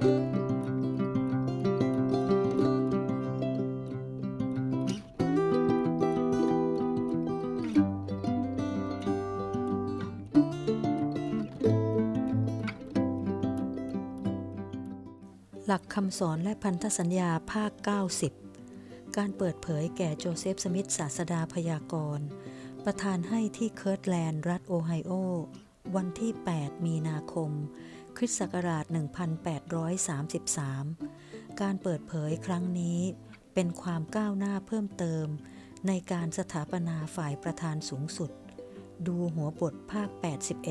หลักคำสอนและพันธสัญญาภาค 90 การเปิดเผยแก่โจเซฟสมิธศาสดาพยากรณ์ประธานให้ที่เคิร์ตแลนด์รัฐโอไฮโอ วันที่ 8 มีนาคม คริสต์ศักราช 1833 การเปิดเผยครั้งนี้เป็นความก้าวหน้าเพิ่มเติม ในการสถาปนาฝ่ายประธานสูงสุด ดูหัวบทภาค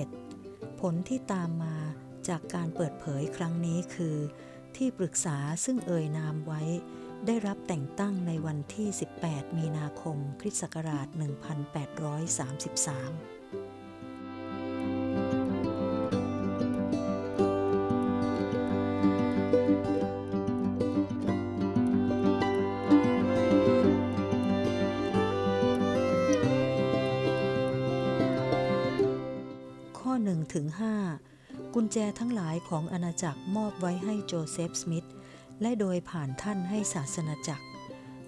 81 ผลที่ตามมาจากการเปิดเผยครั้งนี้คือ ที่ปรึกษาซึ่งเอ่ยนามไว้ ได้รับแต่งตั้งในวันที่ 18 มีนาคม คริสต์ศักราช 1833 กุญแจทั้งหลายของอาณาจักรมอบไว้ให้โจเซฟสมิธและโดยผ่านท่านให้ศาสนาจักร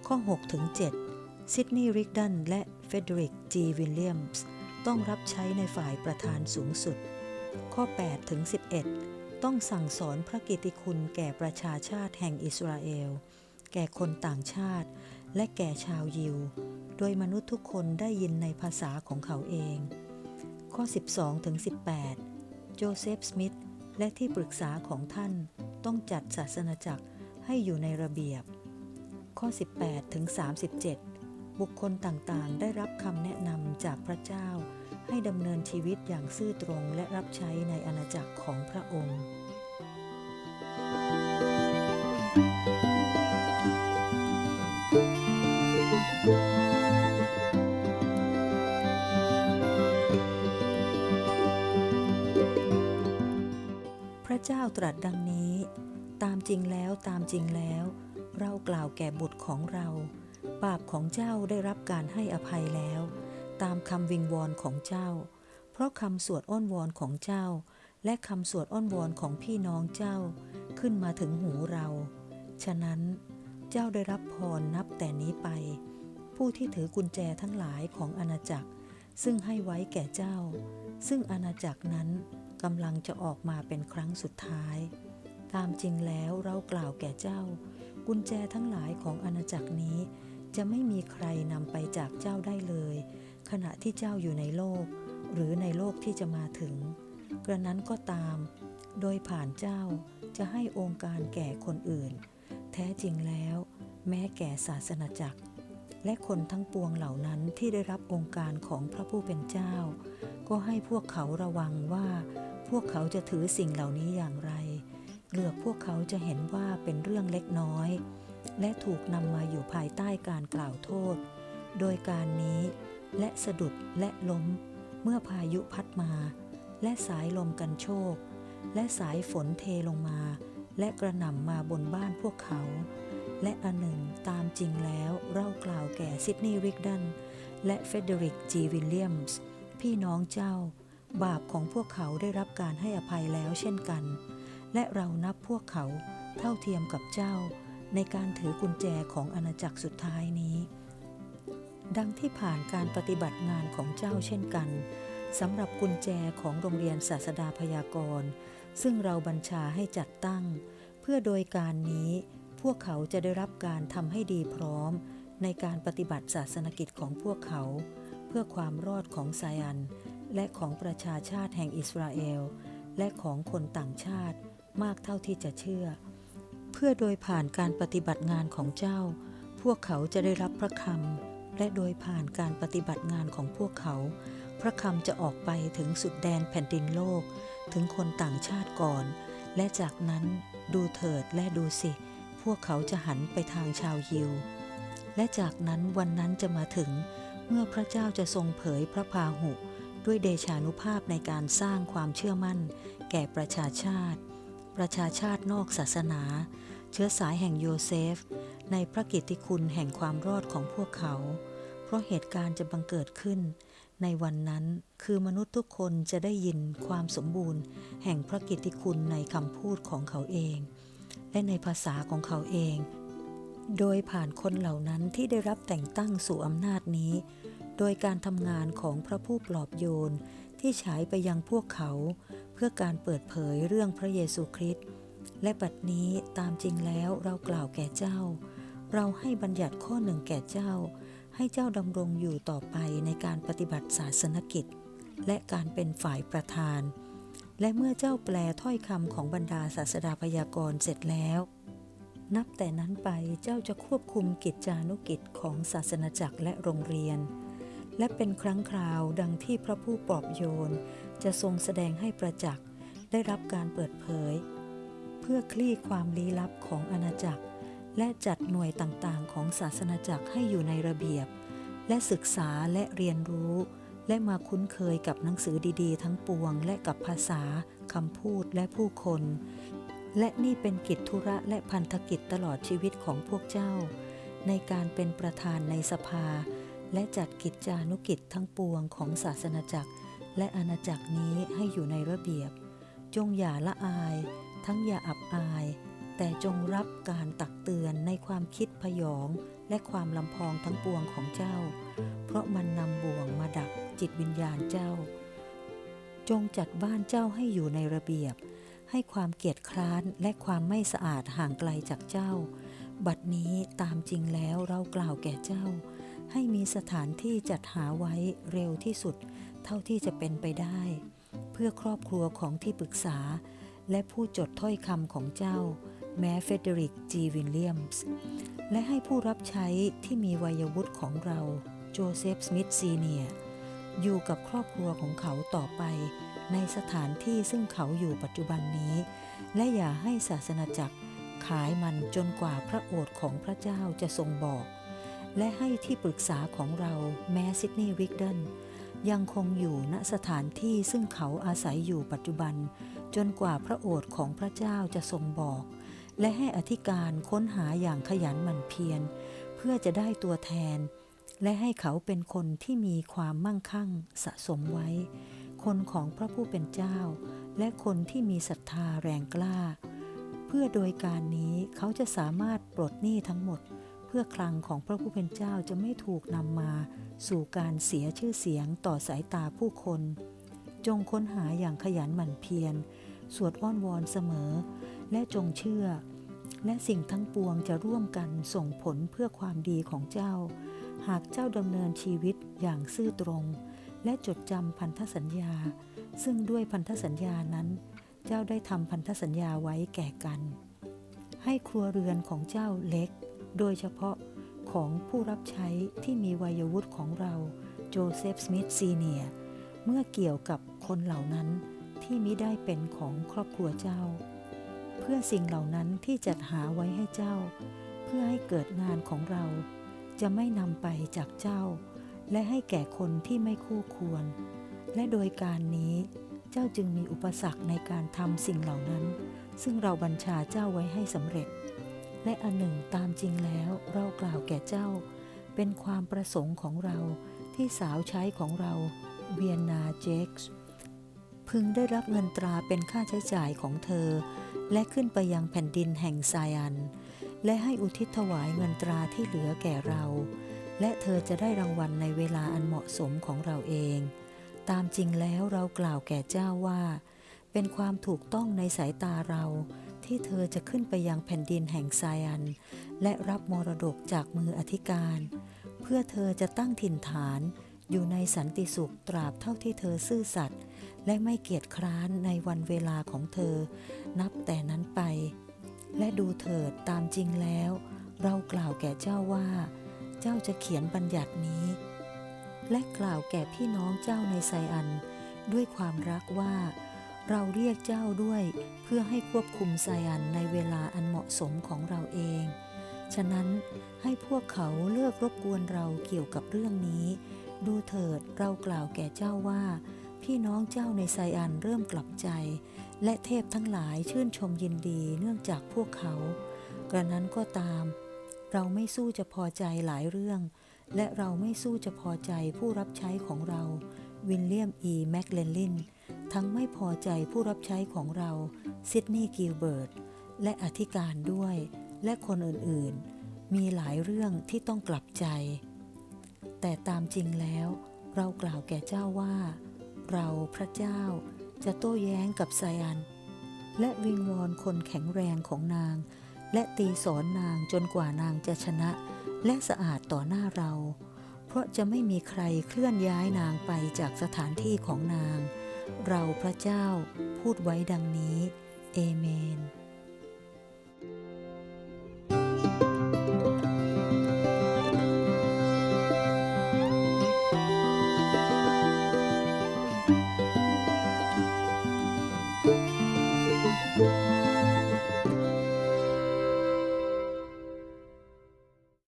ข้อ6ถึง7ซิดนีย์ริกดันและเฟเดริกจีวิลเลียมส์ต้องรับใช้ในฝ่ายประธานสูงสุด ข้อ8ถึง11 ต้องสั่งสอนพระกิตติคุณแก่ประชาชาติแห่งอิสราเอล แก่คนต่างชาติ และแก่ชาวยิว โดยมนุษย์ทุกคนได้ยินในภาษาของเขาเอง ข้อ 12ถึง18 โจเซฟ สมิธ และที่ปรึกษาของท่านต้องจัดศาสนาจักรให้อยู่ในระเบียบ ข้อ 18 ถึง 37 บุคคลต่างๆ ได้รับคำแนะนำจากพระเจ้า ให้ดำเนินชีวิตอย่างซื่อตรงและรับใช้ในอาณาจักรของพระองค์ ตรัสดังนี้ ตามจริงแล้วตามจริงแล้ว เรากล่าวแก่บุตรของเรา บาปของเจ้าได้รับการให้อภัยแล้ว ตามคำวิงวอนของเจ้า เพราะคำสวดอ้อนวอนของเจ้า และคำสวดอ้อนวอนของพี่น้องเจ้า ขึ้นมาถึงหูเรา ฉะนั้น เจ้าได้รับพรนับแต่นี้ไป ผู้ที่ถือกุญแจทั้งหลายของอาณาจักร ซึ่งให้ไว้แก่เจ้า ซึ่งอาณาจักรนั้น กำลังจะออกมาเป็นครั้งสุดท้าย ตามจริงแล้วเรากล่าวแก่เจ้า กุญแจทั้งหลายของอาณาจักรนี้ จะไม่มีใครนำไปจากเจ้าได้เลย ขณะที่เจ้าอยู่ในโลก หรือในโลกที่จะมาถึง กระนั้นก็ตาม โดยผ่านเจ้าจะให้องค์การแก่คนอื่น แท้จริงแล้ว แม้แก่ศาสนาจักร และคนทั้งปวงเหล่านั้นที่ได้รับองค์การของพระผู้เป็นเจ้า ก็ให้พวกเขาระวังว่า พวกเขาจะถือสิ่งเหล่านี้อย่างไร เหลือกพวกเขาจะเห็นว่าเป็นเรื่องเล็กน้อย และถูกนำมาอยู่ภายใต้การกล่าวโทษ โดยการนี้และสะดุดและล้ม เมื่อพายุพัดมา และสายลมกันโชก และสายฝนเทลงมา และกระหน่ำมาบนบ้านพวกเขา และอันหนึ่งตามจริงแล้วเรากล่าวแก่ซิดนีย์ริกดันและเฟเดริกจีวิลเลียมส์พี่น้องเจ้า บาปของพวกเขาได้รับการให้อภัยแล้วเช่นกัน และเรานับพวกเขาเท่าเทียมกับเจ้า ในการถือกุญแจของอาณาจักรสุดท้ายนี้ ดังที่ผ่านการปฏิบัติงานของเจ้าเช่นกันสำหรับกุญแจของโรงเรียนศาสดาพยากรณ์ ซึ่งเราบัญชาให้จัดตั้ง เพื่อโดยการนี้พวกเขาจะได้รับการทำให้ดีพร้อม ในการปฏิบัติศาสนกิจของพวกเขา เพื่อความรอดของไซอัน และของประชาชาติแห่งอิสราเอล และของคนต่างชาติมากเท่าที่จะเชื่อ เพื่อโดยผ่านการปฏิบัติงานของเจ้า พวกเขาจะได้รับพระคำและโดยผ่านการปฏิบัติงานของพวกเขา พระคำจะออกไปถึงสุดแดนแผ่นดินโลก ถึงคนต่างชาติก่อน และจากนั้นดูเถิดและดูสิ พวกเขาจะหันไปทางชาวยิว และจากนั้นวันนั้นจะมาถึงเมื่อพระเจ้าจะทรงเผยพระพาหุ ด้วยเดชานุภาพในการสร้างความเชื่อมั่น แก่ประชาชาติ ประชาชาตินอกศาสนา เชื้อสายแห่งโยเซฟ ในพระกิตติคุณแห่งความรอดของพวกเขา เพราะเหตุการณ์จะบังเกิดขึ้น ในวันนั้นคือมนุษย์ทุกคนจะได้ยินความสมบูรณ์ แห่งพระกิตติคุณในคำพูดของเขาเอง และในภาษาของเขาเอง โดยผ่านคนเหล่านั้นที่ได้รับแต่งตั้งสู่อำนาจนี้ โดยการทำงานของพระผู้ปลอบโยนที่ฉายไปยังพวกเขา เพื่อการเปิดเผยเรื่องพระเยซูคริสต์และบัดนี้ตามจริงแล้วเรากล่าวแก่เจ้า เราให้บัญญัติข้อหนึ่งแก่เจ้า ให้เจ้าดำรงอยู่ต่อไปในการปฏิบัติศาสนกิจ และการเป็นฝ่ายประธาน และเมื่อเจ้าแปลถ้อยคำของบรรดาศาสดาพยากรณ์เสร็จแล้ว นับแต่นั้นไปเจ้าจะควบคุมกิจจานุกิจของศาสนาจักรและโรงเรียน และเป็นครั้งคราวดังที่พระผู้ปลอบโยน จะทรงแสดงให้ประจักษ์ได้รับการเปิดเผย เพื่อคลี่ความลี้ลับของอาณาจักร และจัดหน่วยต่างๆ ของศาสนาจักรให้อยู่ในระเบียบ และศึกษาและเรียนรู้ และมาคุ้นเคยกับหนังสือดีๆ ทั้งปวง และกับภาษาคำพูดและผู้คน และนี่เป็นกิจธุระและพันธกิจตลอดชีวิตของพวกเจ้า ในการเป็นประธานในสภา และจัดกิจจานุกิจทั้งปวงของศาสนาจักร และอาณาจักรนี้ให้อยู่ในระเบียบ จงอย่าละอาย ทั้งอย่าอับอาย แต่จงรับการตักเตือนในความคิดพยองและความลำพองทั้งปวงของเจ้า เพราะมันนำบ่วงมาดักจิตวิญญาณเจ้า จงจัดบ้านเจ้าให้อยู่ในระเบียบ ให้ความเกียจคร้านและความไม่สะอาดห่างไกลจากเจ้า บัดนี้ตามจริงแล้วเรากล่าวแก่เจ้า ให้มีสถานที่จัดหาไว้เร็วที่สุด เท่าที่จะเป็นไปได้ เพื่อครอบครัวของที่ปรึกษา และผู้จดถ้อยคำของเจ้า แม้เฟเดริกจีวิลเลียมส์และให้ผู้รับใช้ที่มีวัยวุฒิของเราโจเซฟสมิธซีเนียอยู่กับครอบครัวของเขาต่อไป ในสถานที่ซึ่งเขาอยู่ปัจจุบันนี้ และอย่าให้ศาสนาจักรขายมันจนกว่าพระโอษฐ์ของพระเจ้าจะทรงบอก และให้ที่ปรึกษาของเราแม้ซิดนีย์วิกเดนยังคงอยู่ณสถานที่ซึ่งเขาอาศัยอยู่ปัจจุบัน จนกว่าพระโอษฐ์ของพระเจ้าจะทรงบอก และให้อธิการค้นหาอย่างขยันหมั่นเพียร เพื่อจะได้ตัวแทน และให้เขาเป็นคนที่มีความมั่งคั่งสะสมไว้ คนของพระผู้เป็นเจ้า และคนที่มีศรัทธาแรงกล้า เพื่อโดยการนี้เขาจะสามารถปลดหนี้ทั้งหมด เพื่อคลังของพระผู้เป็นเจ้าจะไม่ถูกนำมาสู่การเสียชื่อเสียงต่อสายตาผู้คน จงค้นหาอย่างขยันหมั่นเพียร สวดอ้อนวอนเสมอ และจงเชื่อ และสิ่งทั้งปวงจะร่วมกันส่งผลเพื่อความดีของเจ้า หากเจ้าดำเนินชีวิตอย่างซื่อตรง และจดจำพันธสัญญา ซึ่งด้วยพันธสัญญานั้น เจ้าได้ทำพันธสัญญาไว้แก่กัน ให้ครัวเรือนของเจ้าเล็ก โดยเฉพาะของผู้รับใช้ที่มีวัยวุฒิของเราโจเซฟสมิธซีเนียเมื่อเกี่ยวกับคนเหล่านั้นที่มิได้เป็นของครอบครัวเจ้า เพื่อสิ่งเหล่านั้นที่จัดหาไว้ให้เจ้า เพื่อให้เกิดงานของเรา จะไม่นำไปจากเจ้า และให้แก่คนที่ไม่คู่ควร และโดยการนี้เจ้าจึงมีอุปสรรคในการทำสิ่งเหล่านั้น ซึ่งเราบัญชาเจ้าไว้ให้สำเร็จ และอันหนึ่งตามจริงแล้วเรากล่าวแก่เจ้า เป็นความประสงค์ของเราที่สาวใช้ของเราเวียนนาเจ็กส์พึงได้รับเงินตราเป็นค่าใช้จ่ายของเธอ และขึ้นไปยังแผ่นดินแห่งไซอัน และให้อุทิศถวายเงินตราที่เหลือแก่เรา และเธอจะได้รางวัลในเวลาอันเหมาะสมของเราเอง ตามจริงแล้วเรากล่าวแก่เจ้าว่า เป็นความถูกต้องในสายตาเรา ที่เธอจะขึ้นไปยังแผ่นดินแห่งไซอัน และรับมรดกจากมืออธิการ เพื่อเธอจะตั้งถิ่นฐานอยู่ในสันติสุขตราบเท่าที่เธอซื่อสัตย์และไม่เกียจคร้านในวันเวลาของเธอ นับแต่นั้นไป และดูเถิดตามจริงแล้ว เรากล่าวแก่เจ้าว่า เจ้าจะเขียนบัญญัตินี้ และกล่าวแก่พี่น้องเจ้าในไซอัน ด้วยความรักว่า เราเรียกเจ้าด้วยเพื่อให้ควบคุมไซอันในเวลาอันเหมาะสมของเราเอง ฉะนั้นให้พวกเขาเลิกรบกวนเราเกี่ยวกับเรื่องนี้ ดูเถิดเรากล่าวแก่เจ้าว่า พี่น้องเจ้าในไซอันเริ่มกลับใจ และเทพทั้งหลายชื่นชมยินดีเนื่องจากพวกเขา กระนั้นก็ตาม เราไม่สู้จะพอใจหลายเรื่อง และเราไม่สู้จะพอใจผู้รับใช้ของเรา วินเลียม อี แมคเลนลิน ทั้งไม่พอใจผู้รับใช้ของเราซิดนีย์กิลเบิร์ตและอธิการด้วย และคนอื่นๆ มีหลายเรื่องที่ต้องกลับใจ แต่ตามจริงแล้วเรากล่าวแก่เจ้าว่า เราพระเจ้าจะโต้แย้งกับไซอัน และวิงวอนคนแข็งแรงของนาง และตีสอนนางจนกว่านางจะชนะและสะอาดต่อหน้าเรา เพราะจะไม่มีใครเคลื่อนย้ายนางไปจากสถานที่ของนาง เราพระเจ้าพูดไว้ดังนี้ เอเมน